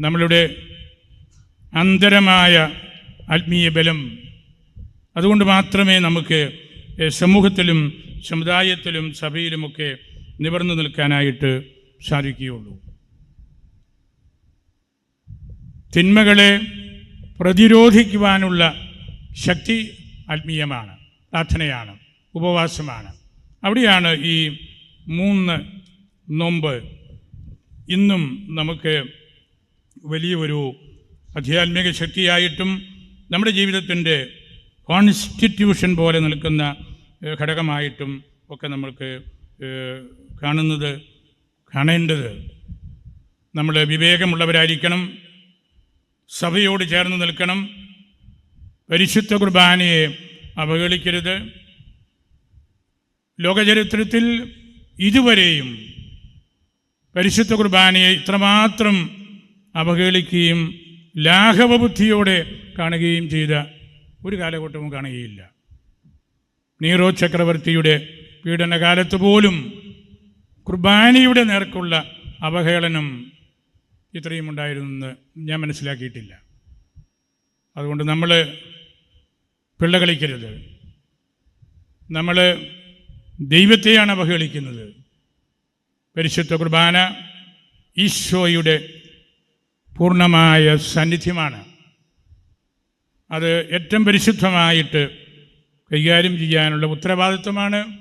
നമ്മളുടെ അന്തരമായ ആത്മീയ ബലം. അതുകൊണ്ട് മാത്രമേ നമുക്ക് സമൂഹത്തിലും സമുദായത്തിലും സഭയിലുമൊക്കെ നിവർന്നു നിൽക്കാനായിട്ട് സാധിക്കുകയുള്ളൂ. തിന്മകളെ പ്രതിരോധിക്കുവാനുള്ള ശക്തി ആത്മീയമാണ് പ്രാർത്ഥനയാണ് ഉപവാസമാണ്. അവിടെയാണ് ഈ മൂന്ന് നോമ്പ്. ഇന്നും നമുക്ക് വലിയൊരു ആധ്യാത്മിക ശക്തിയായിട്ടും നമ്മുടെ ജീവിതത്തിന്റെ കോൺസ്റ്റിറ്റ്യൂഷൻ പോലെ നിൽക്കുന്ന ഘടകമായിട്ടും ഒക്കെ നമ്മൾക്ക് കാണുന്നത് കാണേണ്ടത്. നമ്മൾ വിവേകമുള്ളവരായിരിക്കണം സഭയോട് ചേർന്ന് നിൽക്കണം പരിശുദ്ധ കുർബാനയെ അവഹേളിക്കരുത്. ലോകചരിത്രത്തിൽ ഇതുവരെയും പരിശുദ്ധ കുർബാനയെ ഇത്രമാത്രം അവഹേളിക്കുകയും ലാഘവബുദ്ധിയോടെ കാണുകയും ചെയ്ത ഒരു കാലഘട്ടവും കാണുകയില്ല. നീറോ ചക്രവർത്തിയുടെ പീഡനകാലത്ത് പോലും കുർബാനിയുടെ നേർക്കുള്ള അവഹേളനം ഇത്രയും ഉണ്ടായിരുന്നെന്ന് ഞാൻ മനസ്സിലാക്കിയിട്ടില്ല. അതുകൊണ്ട് നമ്മൾ പിള്ള കളിക്കരുത് നമ്മൾ ദൈവത്തെയാണ് അവഹേളിക്കുന്നത്. പരിശുദ്ധ കുർബാന ഈശോയുടെ പൂർണമായ സാന്നിധ്യമാണ്. അത് ഏറ്റവും പരിശുദ്ധമായിട്ട് കൈകാര്യം ചെയ്യാനുള്ള ഉത്തരവാദിത്വമാണ്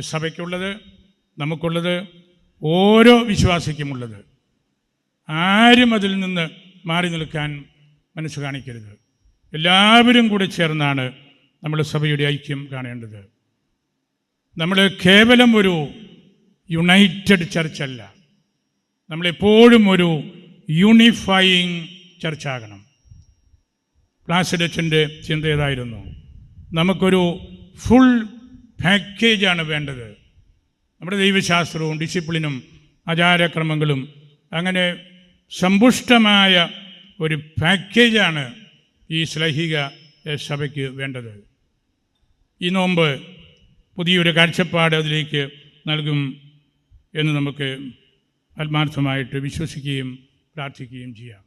സഭയ്ക്കുള്ളത് നമുക്കുള്ളത് ഓരോ വിശ്വാസിക്കുമുള്ളത്. ആരും അതിൽ നിന്ന് മാറി നിൽക്കാൻ മനസ്സ് കാണിക്കരുത്. എല്ലാവരും കൂടി ചേർന്നാണ് നമ്മൾ സഭയുടെ ഐക്യം കാണേണ്ടത്. നമ്മൾ കേവലം ഒരു യുണൈറ്റഡ് ചർച്ചല്ല. നമ്മളെപ്പോഴും ഒരു യൂണിഫൈയിങ് ചർച്ചാകണം. പ്ലാസിഡച്ചന്റെ ചിന്ത ഏതായിരുന്നു? നമുക്കൊരു ഫുൾ പാക്കേജാണ് വേണ്ടത്. നമ്മുടെ ദൈവശാസ്ത്രവും ഡിസിപ്ലിനും ആചാരക്രമങ്ങളും അങ്ങനെ സമ്പുഷ്ടമായ ഒരു പാക്കേജാണ് ഈ ശ്ലൈഹിക സഭയ്ക്ക് വേണ്ടത്. ഈ നോമ്പ് പുതിയൊരു കാഴ്ചപ്പാട് അതിലേക്ക് നൽകും എന്ന് നമുക്ക് ആത്മാർത്ഥമായിട്ട് വിശ്വസിക്കുകയും പ്രാർത്ഥിക്കുകയും ചെയ്യാം.